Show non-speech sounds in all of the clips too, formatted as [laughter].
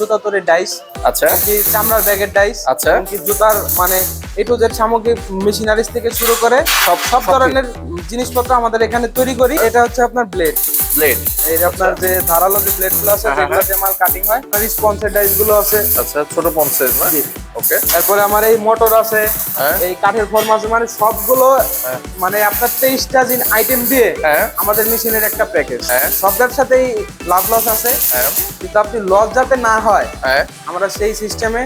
জুতা তৈরির ডাইস আচ্ছা। কি চামড়ার ব্যাগের ডাইস আচ্ছা। কি জুতার মানে এ টু জেড সামগ্রী মেশিনারিজ থেকে শুরু করে সব সব ধরনের জিনিসপত্র আমাদের এখানে তৈরি করি। এটা হচ্ছে আপনার ব্লেড ব্লেড এই যে আপনার যে ধারালো যে ব্লেডগুলো আছে হ্যাঁ, যেগুলো দিয়ে মাল কাটিং হয় রিসপন্সের ডাইসগুলো আছে। আচ্ছা ছোট পঞ্চাশ। ওকে। তারপরে আমার এই মোটর আছে হ্যাঁ। এই কাঠের ফর্ম আছে মানে সবগুলো মানে আপনার তেইশটা জিন আইটেম দিয়ে হ্যাঁ। আমাদের মেশিনের একটা প্যাকেজ হ্যাঁ। সবটার সাথেই লাভ লস আছে। হ্যাঁ। কিন্তু আপনি লস যাতে না হয় হ্যাঁ। আমরা সেই সিস্টেমে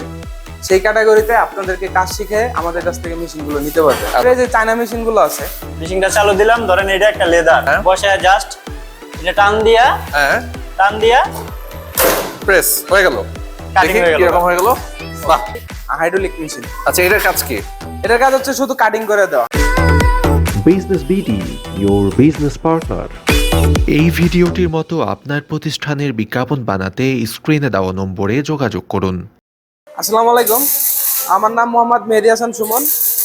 সেই ক্যাটাগরিতে আপনাদেরকে কাজ শিখে আমাদের কাছ থেকে মেশিনগুলো নিতে পারবেন আচ্ছা। এই যে চায়না মেশিনগুলো আছে। মেশিনটা চালু দিলাম ধরেন এটা একটা লেদার। হ্যাঁ। বসায় জাস্ট এটা টান দিয়া হ্যাঁ। টান দিয়া প্রেস হয়ে গেল। হয়ে। কীরকম হয়ে গেল। বাহ। Hydraulic machine. আচ্ছা এটার কাজ কি? এটার কাজ হচ্ছে শুধু কাটিং করে দেওয়া। Business BD, your business partner. এই ভিডিওটির মতো আপনার প্রতিষ্ঠানের বিজ্ঞাপন বানাতে স্ক্রিনে দেওয়া নম্বরে যোগাযোগ করুন। আসসালামু আলাইকুম। আমার নাম মোহাম্মদ মেহেদি হাসান সুমন।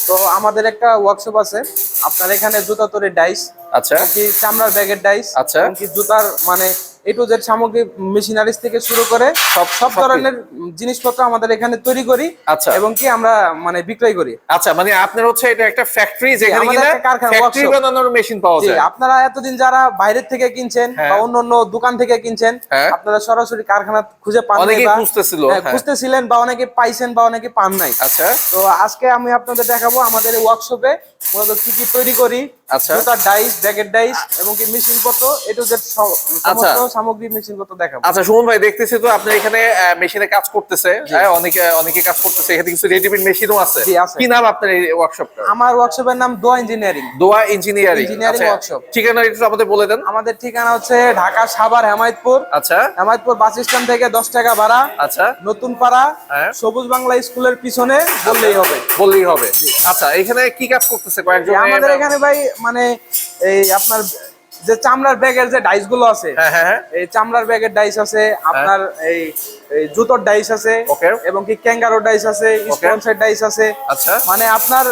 তো আমাদের একটা ওয়ার্কশপ আছে। আপনার এখানে জুতা তৈরির ডাইস আচ্ছা। কি চামড়ার ব্যাগের ডাইস আচ্ছা। কি জুতার মানে এ টু জেড সামগ্রী মেশিনারিজ থেকে শুরু করে সব সব ধরনের জিনিসপত্র আমাদের এখানে তৈরি করি আচ্ছা। এবং কি আমরা মানে বিক্রয় করি আচ্ছা মানে আপনার হচ্ছে এটা একটা ফ্যাক্টরি যেখানে কিনা ফ্যাক্টরি বানানোর মেশিন পাওয়া যায় আপনারা এতদিন যারা বাইরের থেকে কিনছেন হ্যাঁ। বা অন্য অন্য দোকান থেকে কিনছেন হ্যাঁ। আপনারা সরাসরি কারখানা খুঁজে পান বা- খুঁজতেছিল, হ্যাঁ, হ্যাঁ। খুঁজতেছিলেন বা অনেকে পাইছেন বা অনেকে পান নাই আচ্ছা তো আজকে আমি আপনাদের দেখাবো আমাদের ওয়ার্কশপে মূলত কি কি তৈরি করি আচ্ছা। জুতার ডাইস ডাইস এবং কি মেশিন পত্র এটু যে সমস্ত সামগ্রী মেশিন পত্র দেখাবো। আচ্ছা সুমন ভাই দেখতেছি তো আপনি এখানে মেশিনে কাজ করতেছে। হ্যাঁ, অনেকে অনেকে কাজ করতেছে। এখানে কিছু রেডিমেড মেশিনও আছে। কি নাম আপনার এই ওয়ার্কশপটা আমার ওয়ার্কশপের নাম দোয়া ইঞ্জিনিয়ারিং দোয়া ইঞ্জিনিয়ারিং Engineering workshop। ঠিকানা একটু আমাদের বলে দেন। আমাদের ঠিকানা হচ্ছে ঢাকা সাভার হেমায়তপুর। আচ্ছা। হেমায়তপুর বাস স্ট্যান্ড থেকে দশ টাকা ভাড়া। আচ্ছা। নতুন পাড়া হ্যাঁ। সবুজ বাংলা স্কুলের পিছনে বললেই হবে। বললেই হবে। আচ্ছা এখানে কি কাজ করতেছে কয়েকজন আমাদের এখানে ভাই মানে এই আপনার যে চামড়ার ব্যাগের যে ডাইসগুলো আছে হ্যাঁ হ্যাঁ হ্যাঁ। এই চামড়ার ব্যাগের ডাইস আছে আপনার এই জুতোর ডাইস আছে এবং কি ক্যাঙ্গারো ডাইস আছে স্পন্সের ডাইস আছে। আচ্ছা। মানে আপনার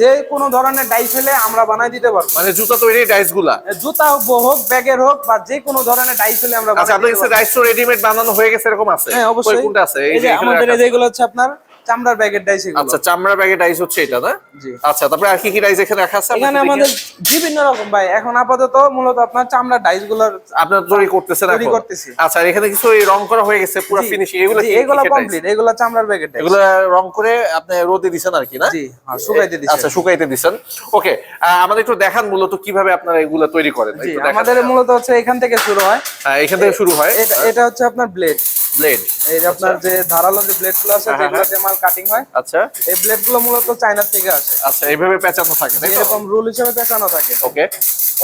যে কোনো ধরনের ডাইস হলে আমরা বানাই দিতে পারব। মানে জুতা তৈরি ডাইসগুলা? জুতা হোক ব্যাগের হোক বা যে কোনো ধরনের ডাইস হলে আমরা আচ্ছা কাছে ডাইস তো রেডিমেড বানানো হয়ে গেছে এরকম আছে? হ্যাঁ অবশ্যই। কোনটা আছে? এই যে আমাদের যেগুলো হচ্ছে আপনার চামড়ার ব্যাগের ডাইস এগুলো। আচ্ছা চামড়া ব্যাগে ডাইস হচ্ছে এটা না জি। আচ্ছা তারপরে আর কি কি ডাইস এখানে রাখা আছে? এখানে আমাদের বিভিন্ন রকম ভাই। এখন আপাতত মূলত আপনার চামড়ার ডাইসগুলোর আপনার তৈরি করতেছেন তৈরি করতেছি। আচ্ছা এখানে কিছু রং করা হয়ে গেছে পুরো ফিনিশিং এগুলো এগুলো কমপ্লিট এগুলো চামড়ার ব্যাগের ডাইস এগুলো রং করে আপনি রোদে দিছেন আর কি না? জি হ্যাঁ, শুকাইতে দিচ্ছি আচ্ছা শুকাইতে দিছেন। ওকে আমাদের একটু দেখান মূলত কীভাবে আপনারা এগুলো তৈরি করেন আমাদের মূলত হচ্ছে এখান থেকে শুরু হয়। হ্যাঁ, এখান থেকে শুরু হয়। এটা হচ্ছে আপনার ব্লেড ব্লেড এই যে আপনার যে ধারালো যে ব্লেডগুলো আছে হ্যাঁ, হ্যাঁ, যেগুলো দিয়ে মাল কাটিং হয় আচ্ছা। এই ব্লেডগুলো মূলত চায়না থেকে আসে। আচ্ছা এইভাবে পেঁচানো থাকে তাই এরকম রুল হিসেবে পেছানো থাকে। ওকে।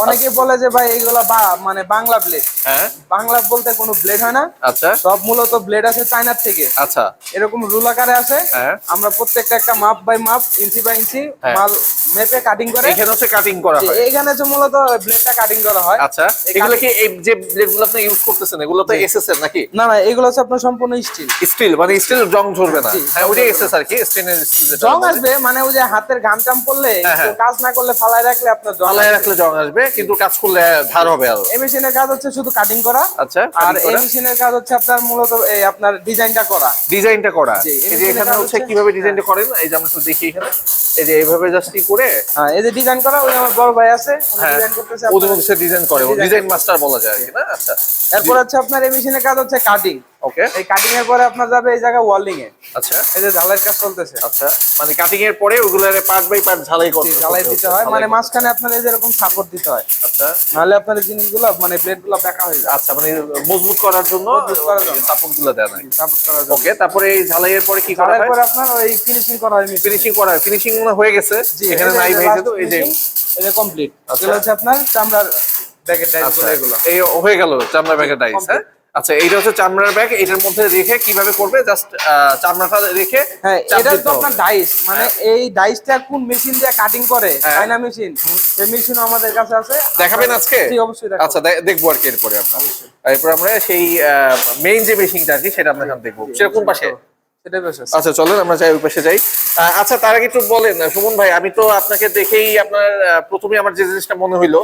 অনেকে বলে যে ভাই এইগুলা বা মানে বাংলা ব্লেড হ্যাঁ। বাংলা বলতে কোনো ব্লেড হয় না। আচ্ছা। সব মূলত ব্লেড চায়নার থেকে। আচ্ছা। এরকম রুল আকারে আছে হ্যাঁ। আমরা প্রত্যেকটা একটা মাপ বাই মাপ ইঞ্চি বাই ইঞ্চি হ্যাঁ। মাল মেপে কাটিং করে। এখানে হচ্ছে কাটিং করা যে হয়। এইখানে হচ্ছে মূলত ব্লেডটা কাটিং করা হয়। আচ্ছা। এগুলো কি এই যে ব্লেডগুলো আপনি ইউজ করতেছেন এগুলো তো এসএসএর নাকি? না না এগুলো হচ্ছে আপনার সম্পূর্ণ স্টিল স্টিল মানে স্টিল জং ঝরবে না। হ্যাঁ ওইটাই এসএস আর কি স্টেনের স্টিল জং আসবে মানে ওই যে হাতের ঘাম টাম পড়লে হ্যাঁ, হ্যাঁ। কাজ না করলে ফালায় রাখলে আপনার জং আসবে। রাখলে জং আসবে কিন্তু কাজ করলে ধার হবে আরও। এই মেশিনের কাজ হচ্ছে শুধু কাটিং করা আচ্ছা আর এই মেশিনের কাজ হচ্ছে আপনার মূলত এই আপনার ডিজাইনটা করা। ডিজাইনটা করা। এই যে এখানে হচ্ছে কীভাবে ডিজাইনটা করেন এই যে আমরা একটু দেখি এখানে। এই যে এইভাবে জাস্ট কি করে হ্যাঁ এই যে ডিজাইন করা ওই আমার বড় ভাই আছে হ্যাঁ ডিজাইন করতেছে আপনার- মধ্যে সে ডিজাইন করে ডিজাইন মাস্টার বলা যায় আর কি না? আচ্ছা। এরপর হচ্ছে আপনার এই মেশিনের কাজ হচ্ছে কাটিং ওকে এই কাটিং এর পরে আপনার যাবে এই জায়গায় ওয়ার্লিং এ। আচ্ছা। এই যে ঝালাইয়ের কাজ চলতেছে। আচ্ছা। মানে কাটিং এর পরে ওগুলোর পার্ট বাই পার্ট ঝালাই করতে ঝালাই দিতে হয়। মানে মাঝখানে আপনার এই যে এরকম সাপোর্ট দিতে হয়। আচ্ছা। নাহলে আপনার জিনিসগুলো মানে ব্লেডগুলো বেঁকা হয়ে যায়। আচ্ছা মানে মজবুত করার জন্য। সাপোর্টগুলো দেয় নাকি সাপোর্ট করার জন্য। ওকে তারপরে এই ঝালাইয়ের পরে কি করা হয়? পরে আপনার ওই ফিনিশিং করা হয় ফিনিশিং করা হয়। ফিনিশিং হয়ে গেছে। এখানে নাই ভাই তো এই যে এটা কমপ্লিট আচ্ছা। হচ্ছে আপনার চামড়ার ব্যাগের ডাইস আচ্ছা। এগুলো। এই হয়ে গেল চামড়া প্যাকেট ডাইস হ্যাঁ? আচ্ছা এইটা হচ্ছে চামড়ার ব্যাগ এটার মধ্যে রেখে কীভাবে করবে? জাস্ট চামড়াটা রেখে হ্যাঁ এটা তো আপনার ডাইস মানে এই ডাইসটা কোন মেশিন দিয়ে কাটিং করে? হ্যাঁ। মেশিন সেই মেশিনও আমাদের কাছে আছে। দেখাবেন আজকে? জি অবশ্যই দেখাবো। আচ্ছা দেখব আর কি এরপরে আমরা। এরপর আমরা সেই মেইন যে মেশিনটা আর কি সেটা আমরা এখন দেখব। সেটা কোন পাশে? আচ্ছা চলেন আমরা যাই ওই পাশে যাই। আচ্ছা তার আগে একটু বলেন সুমন ভাই আমি তো আপনাকে দেখেই আপনার প্রথমে আমার যে জিনিসটা মনে হইল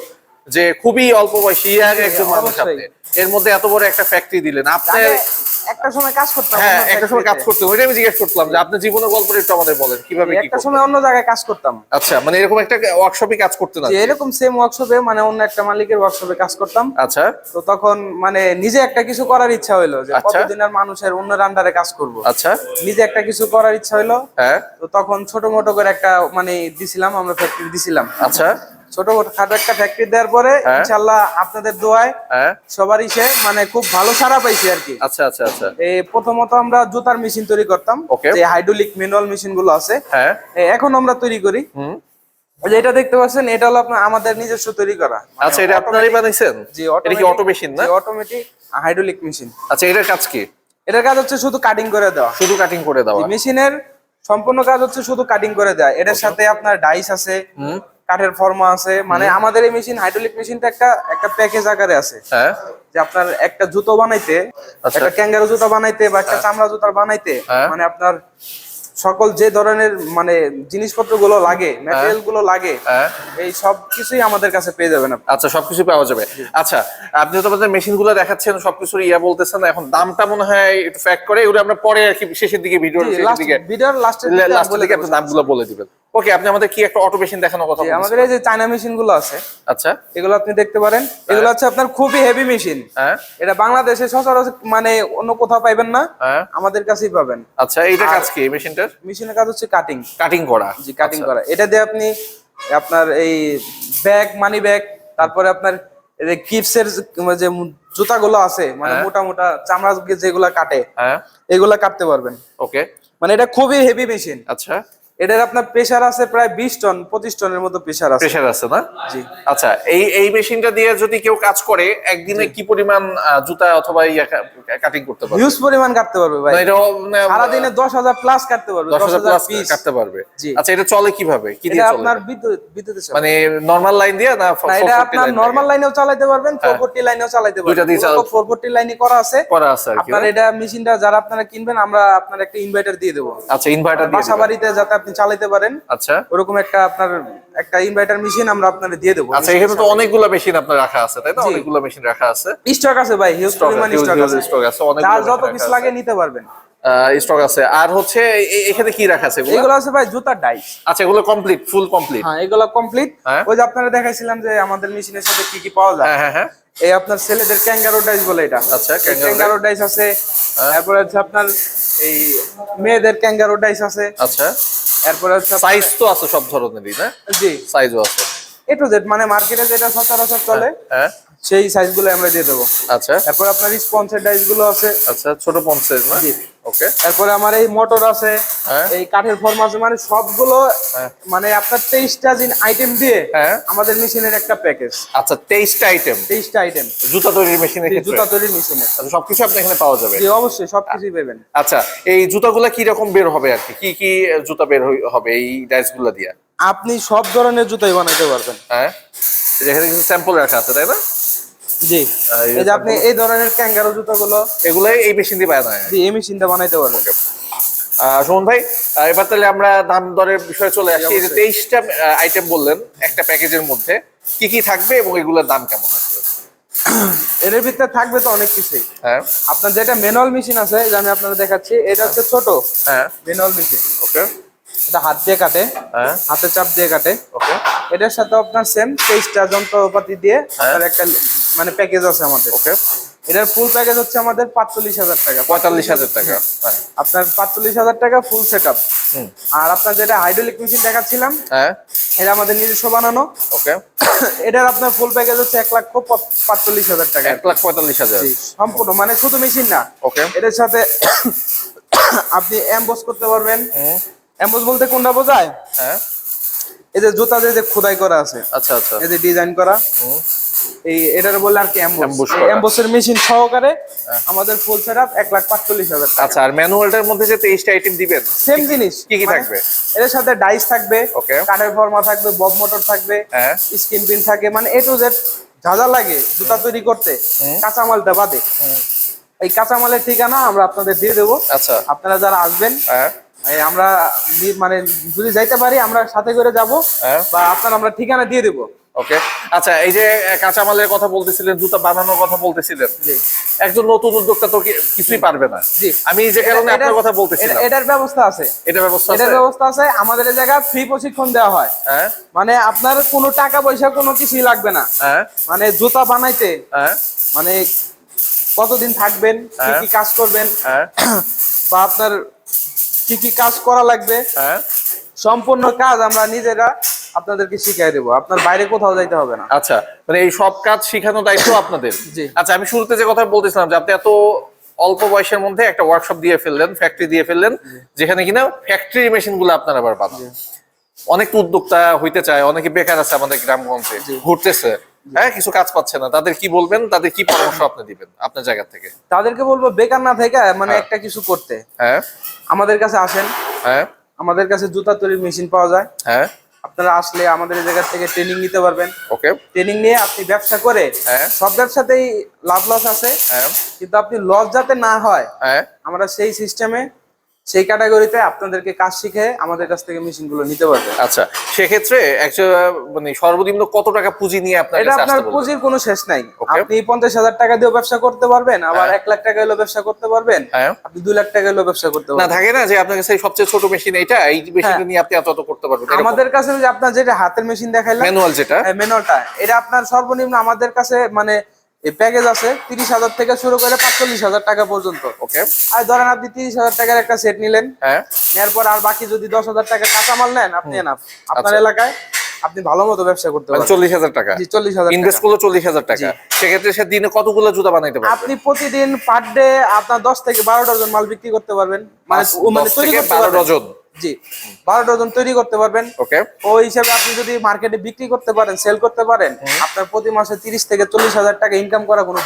যে খুবই অল্প বয়সী ইয়াং একজন মানুষ আপনি। এর মধ্যে এত বড় একটা ফ্যাক্টরি দিলেন। আপনার আগে- একটা সময় কাজ করতাম হ্যাঁ একটা সময় কাজ ওইটা আমি জিজ্ঞেস করলাম যে আপনার জীবনের গল্পটা একটু আমাদের বলেন কীভাবে কি একটা সময় অন্য জায়গায় কাজ করতাম। আচ্ছা মানে এরকম একটা ওয়ার্কশপে কাজ করতে না এরকম সেম ওয়ার্কশপে মানে অন্য একটা মালিকের ওয়ার্কশপে কাজ করতাম। আচ্ছা। তো তখন মানে নিজে একটা কিছু করার ইচ্ছা হইল যে আচ্ছা। কতদিন আর মানুষের অন্যের আন্ডারে কাজ করব। আচ্ছা। নিজে একটা কিছু করার ইচ্ছা হইল। হ্যাঁ। তো তখন ছোট মোটো করে একটা মানে দিছিলাম আমরা ফ্যাক্টরি দিছিলাম। আচ্ছা। ছোট খাটো একটা ফ্যাক্টরি দেওয়ার পরে হ্যাঁ। ইনশাল্লাহ আপনাদের দোয়ায় হ্যাঁ। সবারই সে মানে খুব ভালো সারা পাইছি আর কি। আচ্ছা আচ্ছা আচ্ছা। এই প্রথমত আমরা জুতার মেশিন তৈরি করতাম. যে হাইড্রোলিক ম্যানুয়াল মেশিনগুলো আছে। হ্যাঁ। এখন আমরা তৈরি করি। এটা দেখতে পাচ্ছেন এটা হলো আপনার আমাদের নিজস্ব তৈরি করা। আচ্ছা এটা আপনারই বানাইছেন? জি এটা কি অটো মেশিন না? অটোমেটিক হাইড্রোলিক মেশিন আচ্ছা এটার কাজ কি? এটার কাজ হচ্ছে শুধু কাটিং করে দেওয়া। শুধু কাটিং করে দেওয়া। মেশিনের সম্পূর্ণ কাজ হচ্ছে শুধু কাটিং করে দেওয়া। এটার সাথে আপনার ডাইস আছে। কাঠের ফর্মা আছে। মানে আমাদের এই মেশিন হাইড্রোলিক মেশিনটা একটা একটা প্যাকেজ আকারে আছে। হ্যাঁ। যে আপনার একটা জুতো বানাইতে আচ্ছা। একটা ক্যাঙ্গারু জুতো বানাইতে বা একটা চামড়া জুতার বানাইতে হ্যাঁ। মানে আপনার সকল যে ধরনের মানে জিনিসপত্রগুলো লাগে ম্যাটেরিয়ালগুলো লাগে হ্যাঁ। এই সব কিছুই আমাদের কাছে পেয়ে যাবেন আচ্ছা সবকিছু পাওয়া যাবে। আচ্ছা আপনি তো আমাদের মেশিনগুলো দেখাচ্ছেন সবকিছুর ইয়া বলতেছেন এখন দামটা মনে হয় একটু ফ্যাক্ট করে এগুলো আমরা পরে আর কি শেষের দিকে ভিডিওর শেষের দিকে ভিডিওর লাস্টের লাস্টের দিকে আপনি দামগুলো বলে দিবেন। ওকে আপনি আমাদের কি একটা অটো মেশিন দেখানোর কথা বলছেন আমাদের এই যে চায়না মেশিনগুলো আছে আচ্ছা। এগুলো আপনি দেখতে পারেন। এগুলো হচ্ছে আপনার খুবই হেভি মেশিন হ্যাঁ। এটা বাংলাদেশে সচরাচর মানে অন্য কোথাও পাইবেন না হ্যাঁ। আমাদের কাছেই পাবেন। আচ্ছা এইটা কাজ কি মেশিনটার মেশিনের কাজ হচ্ছে কাটিং কাটিং করা। জি কাটিং করা। এটা দিয়ে আপনি আপনার এই ব্যাগ মানি ব্যাগ তারপরে আপনার কিপসের যে জুতাগুলো আছে মানে হ্যাঁ। মোটা মোটা চামড়া যেগুলা কাটে হ্যাঁ। এগুলা কাটতে পারবেন। ওকে মানে এটা খুবই হেভি মেশিন আচ্ছা। এটার আপনার প্রেসার আছে প্রায় বিশ টন পঁচিশ টনের মতো প্রেসার আছে। প্রেশার আছে না? জি। আচ্ছা এই এই মেশিনটা দিয়ে যদি কেউ কাজ করে একদিনে কি পরিমাণ জুতা অথবা কাটিং করতে পারবে? হিউজ পরিমাণ কাটতে পারবে ভাই। এটা সারাদিনে দশ হাজার প্লাস কাটতে পারবে দশ হাজার প্লাস কাটতে পারবে। আচ্ছা এটা চলে কীভাবে? কি দিয়ে এটা চলে? আপনার বিদ্যুৎ বিদ্যুতের সাথে মানে নরমাল লাইন দিয়ে না এটা 440 আপনার? নরমাল লাইনেও চালাতে পারবেন ফোর ফোরটি লাইনেও চালাতে পারবেন। দিয়ে চালা- ফোর ফোরটি লাইনে করা আছে। করা আছে আপনার এটা মেশিনটা যারা আপনারা কিনবেন আমরা আপনার একটা ইনভার্টার দিয়ে দেবো। আচ্ছা ইনভার্টার দিয়ে বাসা বাড়িতে যাতে আপনি চালাতে পারেন। আচ্ছা। ওরকম একটা আপনার একটা ইনভার্টার মেশিন আমরা আপনাদের দিয়ে দেবো। আচ্ছা এখানে তো অনেকগুলো মেশিন আপনার রাখা আছে তাই না। অনেকগুলো মেশিন রাখা আছে। স্টক আছে ভাই হিউজ পরিমাণ আছে, স্টক আছে যার যত পিস লাগে নিতে পারবেন। স্টক আছে। আর হচ্ছে এখানে কি রাখা আছে এগুলো? আছে ভাই জুতার ডাইস আচ্ছা এগুলো কমপ্লিট ফুল কমপ্লিট হ্যাঁ এগুলো কমপ্লিট হ্যাঁ। ওই যে আপনারা দেখাইছিলাম যে আমাদের মেশিনের সাথে কি কি পাওয়া যায়। হ্যাঁ হ্যাঁ হ্যাঁ। এই আপনার ছেলেদের ক্যাঙ্গারো ডাইস বলে এটা। আচ্ছা। ক্যাঙ্গারো ডাইস আছে। তারপরে হচ্ছে আপনার এই মেয়েদের ক্যাঙ্গারো ডাইস আছে। আচ্ছা। এরপরে সাইজ তো আছে সব ধরনেরই না? জি। সাইজও আছে। এ টু জেড মানে মার্কেটে যেটা সচরাচর চলে হ্যাঁ সেই সাইজগুলো আমরা দিয়ে দেবো। আচ্ছা। তারপর আপনার স্পন্সর ডাইসগুলো আছে। আচ্ছা ছোট পঞ্চের না? জি। ওকে তারপরে আমার এই মোটর আছে হ্যাঁ। এই কাঠের ফর্ম আছে মানে সবগুলো মানে আপনার তেইশটা জিন আইটেম দিয়ে হ্যাঁ। আমাদের মেশিনের একটা প্যাকেজ আচ্ছা তেইশটা আইটেম তেইশটা আইটেম জুতা তৈরির মেশিনের জুতা তৈরির মেশিনের আচ্ছা সবকিছু আপনি এখানে পাওয়া যাবে? জি অবশ্যই সবকিছুই পাবেন। আচ্ছা এই জুতাগুলা কি রকম বের হবে আর কি? কি কি জুতা বের হবে এই ডাইসগুলা দিয়া? আপনি সব ধরনের জুতাই বানাইতে পারবেন। হ্যাঁ? এখানে কিছু স্যাম্পল রাখা আছে তাই না? জি। এই এই যে আপনি এই ধরনের ক্যাঙ্গারো জুতাগুলো এগুলাই এই মেশিন দিয়ে বানায় জি এই মেশিনটা বানাইতে পারবেন। সুমন ভাই এবার তাহলে আমরা দাম দরের বিষয়ে চলে আসি। এই যে তেইশটা আইটেম বললেন একটা প্যাকেজের মধ্যে কি কি থাকবে এবং এগুলোর দাম কেমন আসবে? [clears throat] এর ভিতরে থাকবে তো অনেক কিছুই। হ্যাঁ। আপনার যেটা ম্যানুয়াল মেশিন আছে যে আমি আপনাদের দেখাচ্ছি এটা হচ্ছে ছোট হ্যাঁ। ম্যানুয়াল মেশিন ওকে এটা হাত দিয়ে কাটে হ্যাঁ। হাতে চাপ দিয়ে কাটে। ওকে এটার সাথে আপনার সেম তেইশটা যন্ত্রপাতি দিয়ে হ্যাঁ। আপনার একটা মানে প্যাকেজ আছে আমাদের। ওকে এটার ফুল প্যাকেজ হচ্ছে আমাদের পাঁচচল্লিশ হাজার টাকা। পঁয়তাল্লিশ হাজার টাকা। হ্যাঁ। আপনার পাঁচচল্লিশ হাজার টাকা ফুল সেট আপ। আর আপনার যেটা হাইড্রোলিক মেশিন দেখাচ্ছিলাম হ্যাঁ। এটা আমাদের নিজস্ব বানানো। ওকে [coughs] এটার আপনার ফুল প্যাকেজ হচ্ছে এক লক্ষ পাঁচচল্লিশ হাজার টাকা। এক লাখ পঁয়তাল্লিশ হাজার। সম্পূর্ণ মানে শুধু মেশিন না। ওকে এটার সাথে [coughs] আপনি এমবোস করতে পারবেন। হুম, এমবোস বলতে কোনটা বোঝায়? হ্যাঁ। এই যে জুতা যে যে খোদাই করা আছে। আচ্ছা আচ্ছা। এই যে ডিজাইন করা। এই এটার বললে আর কি করা। এমবোসের মেশিন সহকারে আমাদের ফুল সেট আপ এক লাখ পাঁচচল্লিশ হাজার আচ্ছা আর ম্যানুয়ালটার মধ্যে যে তেইশটা আইটেম দিবেন সেম জিনিস কি কি মানে থাকবে? এর সাথে ডাইস থাকবে. কাঠের ফর্মা থাকবে বব মোটর থাকবে হ্যাঁ। স্ক্রিন পিন থাকে মানে এ টু জেড যা যা লাগে জুতা তৈরি করতে কাঁচামালটা বাদে এই কাঁচামালের ঠিকানা আমরা আপনাদের দিয়ে দেবো আচ্ছা আপনারা যারা আসবেন হ্যাঁ আমরা মানে যদি যাইতে পারি আমরা সাথে করে যাব হ্যাঁ। বা আপনার আমরা ঠিকানা দিয়ে দেবো ওকে আচ্ছা এই যে কাঁচামালের কথা বলতেছিলেন জুতা বানানোর কথা বলতেছিলেন। একজন নতুন উদ্যোক্তা তো কিছুই পারবে না। আমি যে কারণে আপনার কথা বলতেছিলাম। এটার ব্যবস্থা আছে। এটা ব্যবস্থা এটার ব্যবস্থা আছে। আমাদের এই জায়গায় ফ্রি প্রশিক্ষণ দেওয়া হয়। হ্যাঁ? মানে আপনার কোনো টাকা পয়সা কোনো কিছুই লাগবে না। হ্যাঁ? মানে জুতা বানাইতে। হ্যাঁ? মানে কতদিন থাকবেন কি। কি কাজ করবেন হ্যাঁ? [clears throat] বা আপনার কি কি কাজ করা লাগবে। হ্যাঁ? সম্পূর্ণ কাজ আমরা নিজেরা আপনাদেরকে শিখিয়ে দেবো। আপনার বাইরে কোথাও যাইতে হবে না। আচ্ছা মানে এই সব কাজ শেখানো দায়িত্ব আপনাদের? জি। আচ্ছা আমি শুরুতে যে কথা বলতেছিলাম যে আপনি এত অল্প বয়সের মধ্যে একটা ওয়ার্কশপ দিয়ে ফেললেন ফ্যাক্টরি দিয়ে ফেললেন যেখানে কিনা ফ্যাক্টরি মেশিনগুলো আপনারা আবার বানান। অনেক উদ্যোক্তা হইতে চায় অনেকে বেকার আছে আমাদের গ্রামগঞ্জে ঘুরতেছে। হ্যাঁ কিছু কাজ পাচ্ছে না। তাদের কি বলবেন? তাদের কি পরামর্শ আপনি দিবেন আপনার জায়গা থেকে? তাদেরকে বলব বেকার না থেকে মানে হ্যাঁ। একটা কিছু করতে। হ্যাঁ। আমাদের কাছে আসেন। হ্যাঁ। আমাদের কাছে জুতা তৈরির মেশিন পাওয়া যায়। হ্যাঁ। আপনারা আসলে আমাদের জায়গা থেকে ট্রেনিং নিতে পারবেন। ওকে ট্রেনিং নিয়ে আপনি ব্যবসা করে হ্যাঁ। সব ব্যবসাতেই লাভ লস আছে। হ্যাঁ। কিন্তু আপনি লস যাতে না হয় হ্যাঁ। আমরা সেই সিস্টেমে সেই ক্যাটাগরিতে আপনাদেরকে কাজ শিখে আমাদের কাছ থেকে মেশিনগুলো নিতে পারবেন আচ্ছা সেক্ষেত্রে মানে সর্বনিম্ন কত টাকা পুঁজি নিয়ে আপনার এটা আপনার পুঁজির কোনো শেষ নাই। আপনি পঞ্চাশ হাজার টাকা দিয়েও ব্যবসা করতে পারবেন আবার হ্যাঁ। এক লাখ টাকা হলেও ব্যবসা করতে পারবেন হ্যাঁ। আপনি দুই লাখ টাকা হলেও ব্যবসা করতে না পারবেন। থাকে না যে আপনার কাছে সবচেয়ে ছোট মেশিন এইটা এই মেশিনটা হ্যাঁ। নিয়ে আপনি এত এত করতে পারবেন আমাদের কাছে যে আপনার যেটা হাতের মেশিন দেখাইলাম ম্যানুয়াল যেটা। ম্যানুয়ালটা এটা আপনার সর্বনিম্ন আমাদের কাছে মানে প্যাকেজ আছে তিরিশ হাজার থেকে শুরু করে পাঁচচল্লিশ হাজার টাকা পর্যন্ত। ওকে আর ধরেন আপনি তিরিশ হাজার টাকার একটা সেট নিলেন হ্যাঁ। নেওয়ার পর আর বাকি যদি দশ হাজার টাকা কাঁচামাল নেন আপনি এনাফ আপনার আচ্ছা। এলাকায় আপনি ভালো মতো ব্যবসা করতে পারেন চল্লিশ হাজার টাকা। চল্লিশ হাজার ইনভেস্ট টাকা। করল চল্লিশ হাজার টাকা। সেক্ষেত্রে সে দিনে কতগুলো জুতা বানাইতে পারবে? আপনি প্রতিদিন পার ডে আপনার দশ থেকে বারো ডজন মাল বিক্রি করতে পারবেন। মানে মানে তৈরি করতে পারবেন। জি। বারো ডজন তৈরি করতে পারবেন। ওকে ওই হিসাবে আপনি যদি মার্কেটে বিক্রি করতে পারেন সেল করতে পারেন আপনার প্রতি মাসে তিরিশ থেকে চল্লিশ হাজার টাকা ইনকাম করা কোনো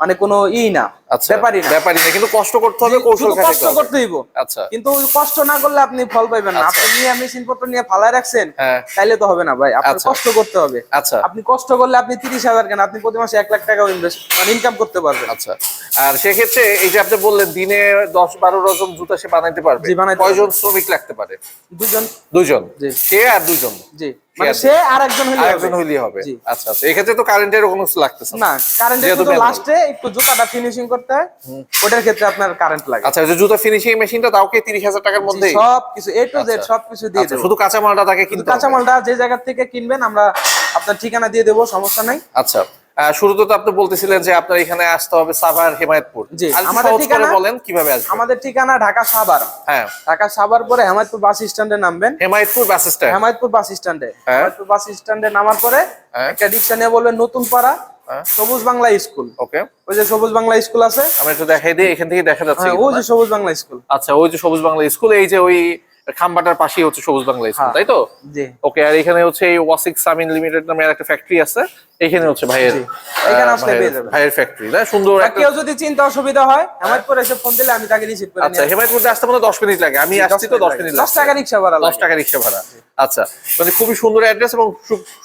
মানে কোনো ই না আচ্ছা ব্যাপারই না। ব্যাপারই না কিন্তু কষ্ট করতে হবে কৌশল কষ্ট করতে হইব। আচ্ছা। কিন্তু কষ্ট না করলে আপনি ফল পাইবেন না। আচ্ছা। আপনি নিয়ে মেশিন পত্র নিয়ে ফালায় রাখছেন হ্যাঁ। তাইলে তো হবে না ভাই। আপনার আচ্ছা। কষ্ট করতে হবে। আচ্ছা। আপনি কষ্ট করলে আপনি তিরিশ হাজার কেন আপনি প্রতি মাসে এক লাখ টাকা ইনভেস্ট মানে ইনকাম করতে পারবেন। আচ্ছা। আর সেক্ষেত্রে এই যে আপনি বললেন দিনে দশ বারো ডজন জুতা সে বানাইতে পারবে। কয়জন শ্রমিক লাগতে পারে? দুজন। দুজন। জি। সে আর দুজন? জি। মানে সে আরেকজন। হবে। আচ্ছা আচ্ছা। এক্ষেত্রে তো কারেন্টের কোনো কিছু লাগতেছে না। না কারেন্টের যেহেতু লাস্টে একটু জুতাটা ফিনিশিং করতে হয়। ওটার ক্ষেত্রে আপনার কারেন্ট লাগে। আচ্ছা ওই যে জুতা ফিনিশিং মেশিনটা তাও কি তিরিশ হাজার টাকার মধ্যে সব কিছু এ টু জেড আচ্ছা। সব কিছু দিয়ে দেবো। শুধু তাকে কিন্তু কিনতে হবে। কাঁচামালটা যে জায়গা থেকে কিনবেন আমরা আপনার ঠিকানা দিয়ে দেবো সমস্যা নাই। আচ্ছা। শুরুতে তো আপনি বলতেছিলেন যে আপনার এখানে আসতে হবে সাভার হেমায়তপুর। আমাদের ঠিকানা- বলেন কীভাবে আসবেন? আমাদের ঠিকানা ঢাকা সাভার। হ্যাঁ। ঢাকা সাভার পরে হেমায়তপুর বাস স্ট্যান্ডে নামবেন। Hemayetpur bus stand. Hemayetpur bus স্ট্যান্ডে। হ্যাঁ। হেমায়তপুর বাস স্ট্যান্ডে নামার পরে হ্যাঁ। একটা রিক্সা নিয়ে বলবেন নতুন পাড়া হ্যাঁ। সবুজ বাংলা স্কুল। ওকে। ওই যে সবুজ বাংলা স্কুল আছে। আমি একটু দেখাই দিই এখান থেকে দেখা যাচ্ছে ওই যে সবুজ বাংলা স্কুল। আচ্ছা ওই যে সবুজ বাংলা স্কুল এই যে ওই খাম্বাটার পাশেই হচ্ছে সবুজ বাংলা স্কুল হ্যাঁ। তাই তো? ওকে আর এখানে হচ্ছে এই ওয়াসিক সামিন লিমিটেড নামে একটা ফ্যাক্টরি আছে এখানে হচ্ছে ভাইয়ের ভাইয়ের- ফ্যাক্টরি না সুন্দর কেউ যদি চিন্তা অসুবিধা হয় হেমায়তপুর এসে ফোন দিলে আমি তাকে রিসিভ করে আচ্ছা নিয়ে হেমায়তপুর আসতে মনে দশ মিনিট লাগে আমি আসছি তো দশ মিনিট দশ টাকা রিক্সা ভাড়া দশ লাগে। টাকা রিক্সা ভাড়া। আচ্ছা মানে খুবই সুন্দর অ্যাড্রেস এবং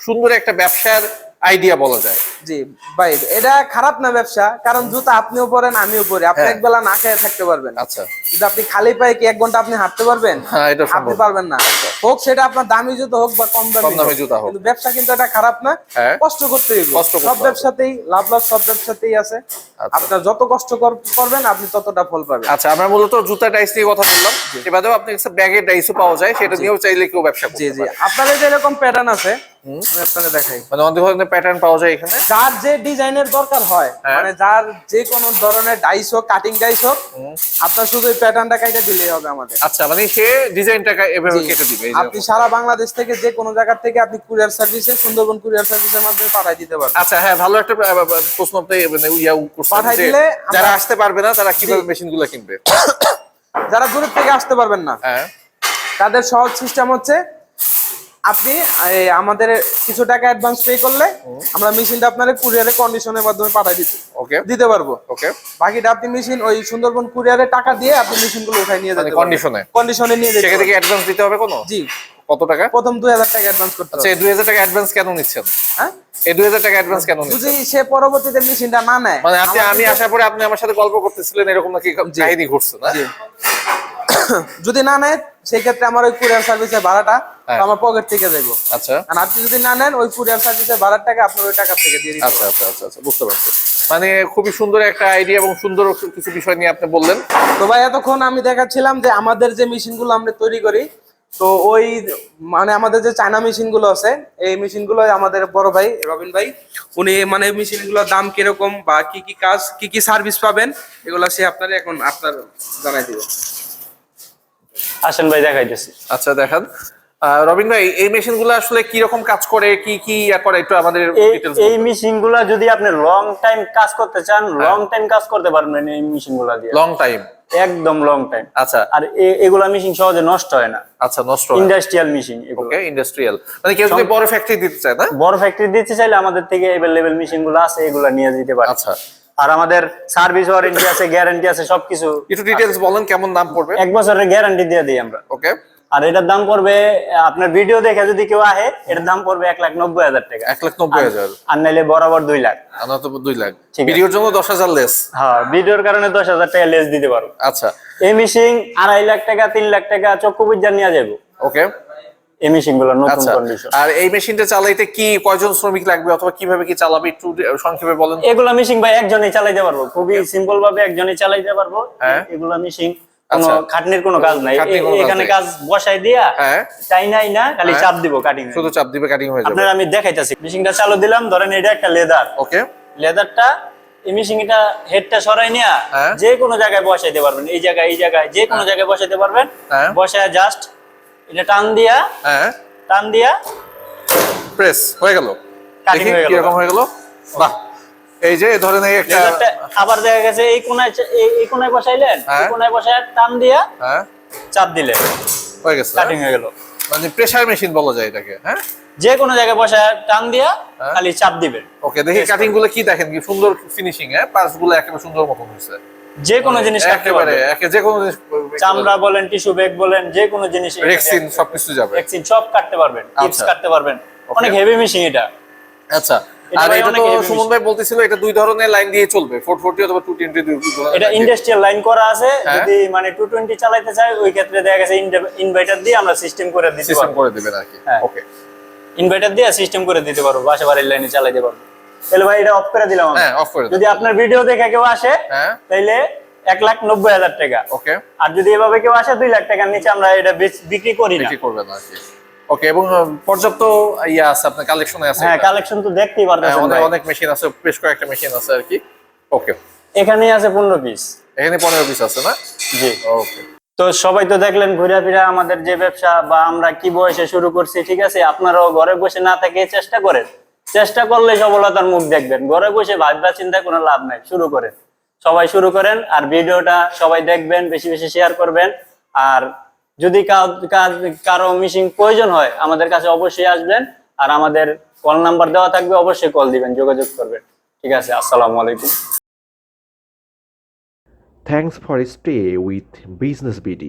সুন্দর একটা ব্যবসার আইডিয়া বলা যায়। জি ভাই এটা খারাপ না ব্যবসা কারণ জুতা আপনিও পরেন আমিও পরি। আপনি হ্যাঁ। এক বেলা না খেয়ে থাকতে পারবেন। আচ্ছা। কিন্তু আপনি খালি পায়ে কি এক ঘণ্টা আপনি হাঁটতে পারবেন? হ্যাঁ, এটা সম্ভব। পারবেন না। হোক সেটা আপনার দামি জুতো হোক বা কম দামি দামি জুতা। হোক। কিন্তু ব্যবসা কিন্তু এটা খারাপ না। হ্যাঁ। কষ্ট করতে করতে সব ব্যবসাতেই লাভ লস সব ব্যবসাতেই আছে। আচ্ছা। আপনার যত কষ্ট করবেন আপনি ততটা ফল পাবেন। আচ্ছা আমরা মূলত জুতা ডাইস নিয়ে কথা বললাম। এবারেও আপনার কাছে ব্যাগের ডাইসও পাওয়া যায় সেটা নিয়েও চাইলে কেউ ব্যবসা জি জি। আপনাদের যে এরকম প্যাটার্ন আছে আপনাদের দেখাই। মানে অনেক ধরনের প্যাটার্ন পাওয়া যায় এখানে। যার যে ডিজাইনের দরকার হয় হ্যাঁ। মানে যার যে কোনো ধরনের ডাইস হোক কাটিং ডাইস হোক আপনার শুধু প্যাটার্নটা কাইটা দিলেই হবে আমাদের। আচ্ছা মানে সে ডিজাইনটা এভাবে কেটে দিবে আপনি সারা বাংলাদেশ থেকে যে কোনো জায়গা থেকে আপনি কুরিয়ার সার্ভিসে সুন্দরবন কুরিয়ার সার্ভিসের মাধ্যমে পাঠিয়ে দিতে পারবেন। আচ্ছা হ্যাঁ ভালো একটা প্রশ্ন আপনি মানে ইয়া করছেন পাঠাই দিলে যারা আসতে পারবে না তারা কীভাবে মেশিনগুলো মেশিনগুলো কিনবে? যারা দূর থেকে আসতে পারবেন না হ্যাঁ। তাদের সহজ সিস্টেম হচ্ছে আপনি আমাদের কিছু টাকা অ্যাডভান্স পে করলে আমরা মেশিনটা আপনার কুরিয়ারে কন্ডিশনের মাধ্যমে পাঠিয়ে দিতে ওকে দিতে পারব। ওকে বাকিটা আপনি মেশিন ওই সুন্দরবন কুরিয়ারে টাকা দিয়ে আপনি মেশিনগুলো উঠাই নিয়ে যাবেন এ? কন্ডিশনে নিয়ে যেতে সেখান থেকে অ্যাডভান্স দিতে হবে কোনো? জি। কত টাকা? প্রথম দুই হাজার টাকা অ্যাডভান্স করতে আচ্ছা হবে। এই দুই হাজার টাকা অ্যাডভান্স কেন নিচ্ছেন? হ্যাঁ? এই দুই হাজার টাকা অ্যাডভান্স কেন নিচ্ছেন? সে পরবর্তীতে মেশিনটা না নেয় মানে আপনি আমি আসার পরে আপনি আমার সাথে গল্প করতেছিলেন এরকম নাকি কাহিনী ঘটছে না? জি। যদি না নেয় সেই ক্ষেত্রে আমার ওই কুরিয়ার সার্ভিসের ভাড়াটা হ্যাঁ। আমার পকেট থেকে যাব আচ্ছা। আর আপনি যদি না নেন ওই কুরিয়ার সার্ভিসের ভাড়ার টাকা আপনার ওই টাকা থেকে দিয়ে দিতে আচ্ছা আচ্ছা আচ্ছা আচ্ছা বুঝতে পারছি। মানে খুবই সুন্দর একটা আইডিয়া এবং সুন্দর কিছু বিষয় নিয়ে আপনি বললেন। তো ভাই এতক্ষণ আমি দেখাচ্ছিলাম যে আমাদের যে মেশিনগুলো আমরা তৈরি করি তো ওই মানে আমাদের যে চায়না মেশিনগুলো আছে এই মেশিনগুলো আমাদের বড় ভাই রবিন ভাই। উনি মানে মেশিনগুলোর দাম কীরকম বা কি কি কাজ কি কি সার্ভিস পাবেন এগুলো সে আপনার এখন আপনার জানাই দিবে। আসেন ভাই দেখাইতেছি। আচ্ছা দেখান। আহ, রবিন ভাই এই মেশিনগুলো আসলে কি রকম কাজ করে কি কি করে একটু আমাদের এই। মেশিনগুলা যদি আপনি লং টাইম কাজ করতে চান লং টাইম কাজ করতে পারবেন এই মেশিনগুলা দিয়ে। লং টাইম একদম লং টাইম আচ্ছা। আর এগুলা মেশিন সহজে নষ্ট হয় না। আচ্ছা নষ্ট হয় ইন্ডাস্ট্রিয়াল মেশিন ওকে ইন্ডাস্ট্রিয়াল মানে কেউ যদি বড় ফ্যাক্টরি দিতে চায় না? বড় ফ্যাক্টরি দিতে চাইলে আমাদের থেকে এভেলেবেল মেশিনগুলো আছে এগুলা নিয়ে যেতে পারে। আচ্ছা। আর আমাদের সার্ভিস ওয়ারেন্টি আছে গ্যারান্টি আছে সবকিছু একটু ডিটেলস বলেন কেমন দাম পড়বে? এক বছরের গ্যারান্টি দিয়ে দিই আমরা। ওকে। আর এটার দাম পড়বে আপনার ভিডিও দেখে যদি কেউ আহে এটার দাম পড়বে এক লাখ নব্বই হাজার টাকা। এক লাখ নব্বই হাজার। আর নাইলে বরাবর দুই লাখ। আমরা তো দুই লাখ। ভিডিওর জন্য দশ হাজার লেস হ্যাঁ ভিডিওর কারণে দশ হাজার টাকা লেস দিতে পারব। আচ্ছা। এই মেশিন আড়াই লাখ টাকা তিন লাখ টাকা চক্ষু বুঝা নিয়ে যাব ওকে। এই মেশিনগুলো নতুন আচ্ছা। কন্ডিশন আর এই মেশিনটা চালাইতে কি কয়জন শ্রমিক লাগবে অথবা কীভাবে কি চালাবে একটু সংক্ষেপে বলেন এগুলা মেশিন ভাই একজনই চালাইতে পারব। খুবই সিম্পল ভাবে একজনই চালাইতে পারব। হ্যাঁ। এগুলা মেশিন কোনো আচ্ছা। খাটনির কোনো কাজ নাই। খাটনির কোনো কাজ এখানে কাজ বসাই দিয়া হ্যাঁ। চাই নাই না খালি হ্যাঁ। চাপ দিব কাটিং শুধু চাপ দিবে কাটিং হয়ে যাবে। আপনার আমি দেখাইতেছি। মেশিনটা চালু দিলাম ধরেন এটা একটা লেদার। ওকে। লেদারটা এই মেশিন মেশিনটা হেডটা সরাই নিয়ে হ্যাঁ। যে কোনো জায়গায় বসাইতে পারবেন। এই জায়গায় এই জায়গায় যে কোনো জায়গায় বসাইতে পারবেন। হ্যাঁ। বসায় জাস্ট এটা টান দিয়া হ্যাঁ। টান দিয়া। প্রেস হয়ে গেল। দেখি হয়ে গেল। কীরকম হয়ে গেল। বাহ। এই যে ধরেন এই একটা আবার দেখা গেছে এই কোনায় এই- কোনায় বসাইলেন এই হ্যাঁ। কোনায় বসায় টান দিয়া হ্যাঁ। চাপ দিলে হয়ে গেছে। কাটিং হয়ে গেল। মানে প্রেসার মেশিন বলা যায় এটাকে হ্যাঁ? যে কোনো জায়গায় বসায় টান দিয়া হ্যাঁ। খালি চাপ দিবেন। ওকে দেখি কাটিংগুলো কি দেখেন কি সুন্দর ফিনিশিং হ্যাঁ? পার্টসগুলো একেবারে সুন্দর মতন হয়েছে। যে কোনো জিনিস কাটতে একেবারে যে কোনো জিনিস চামড়া বলেন টিস্যু ব্যাগ বলেন যে কোনো জিনিস রেক্সিন সবকিছু যাবে। রেক্সিন সব কাটতে পারবেন টিপস আচ্ছা। কাটতে পারবেন। অনেক হেভি মেশিন এটা। আচ্ছা। আর এটা তো সুমন ভাই বলতেছিল এটা দুই ধরনের লাইন দিয়ে চলবে ফোর ফোরটি অথবা টু টোয়েন্টি এটা ইন্ডাস্ট্রিয়াল লাইন করা আছে হ্যাঁ। যদি মানে টু টোয়েন্টি চালাইতে চাই ওই ক্ষেত্রে দেখা গেছে ইনভার্টার দিয়ে আমরা সিস্টেম করে দিতে সিস্টেম পারব। করে দিবেন আর কি। হ্যাঁ। ওকে ইনভার্টার দিয়ে সিস্টেম করে দিতে পারব বাসা বাড়ির লাইনে চালাইতে পারব। তাহলে ভাই এটা অফ করে দিলাম হ্যাঁ অফ করে যদি আপনার ভিডিও দেখে কেউ আসে হ্যাঁ। তাইলে এক লাখ নব্বই হাজার টাকা। ওকে আর যদি এভাবে কেউ আসে দুই লাখ টাকার নিচে আমরা এটা বিক্রি করি না। বিক্রি করবেন আর কি ওকে এবং পর্যাপ্ত ইয়া আছে আপনার কালেকশনে আছে। হ্যাঁ কালেকশন তো দেখতেই হ্যাঁ, পারতেছেন অনেক অনেক মেশিন আছে বেশ কয়েকটা মেশিন আছে আর কি ওকে এখানেই আছে পনেরো পিস এখানে পনেরো পিস আছে না? জি। ওকে তো সবাই তো দেখলেন ঘুরে ফিরে আমাদের যে ব্যবসা বা আমরা কি বয়সে শুরু করছি ঠিক আছে? আপনারাও ঘরে বসে না থেকে চেষ্টা করেন। চেষ্টা করলে সফলতার মুখ দেখবেন। ঘরে বসে ভাববা চিন্তা কোনো লাভ নাই, শুরু করেন। সবাই শুরু করেন আর ভিডিওটা সবাই দেখবেন, বেশি বেশি শেয়ার করবেন। আর যদি কারও মিশিং প্রয়োজন হয়, আমাদের কাছে অবশ্যই আসবেন। আর আমাদের কল নাম্বার দেওয়া থাকবে, অবশ্যই কল দিবেন, যোগাযোগ করবেন। ঠিক আছে, আসসালামু আলাইকুম। Thanks for stay with business BD.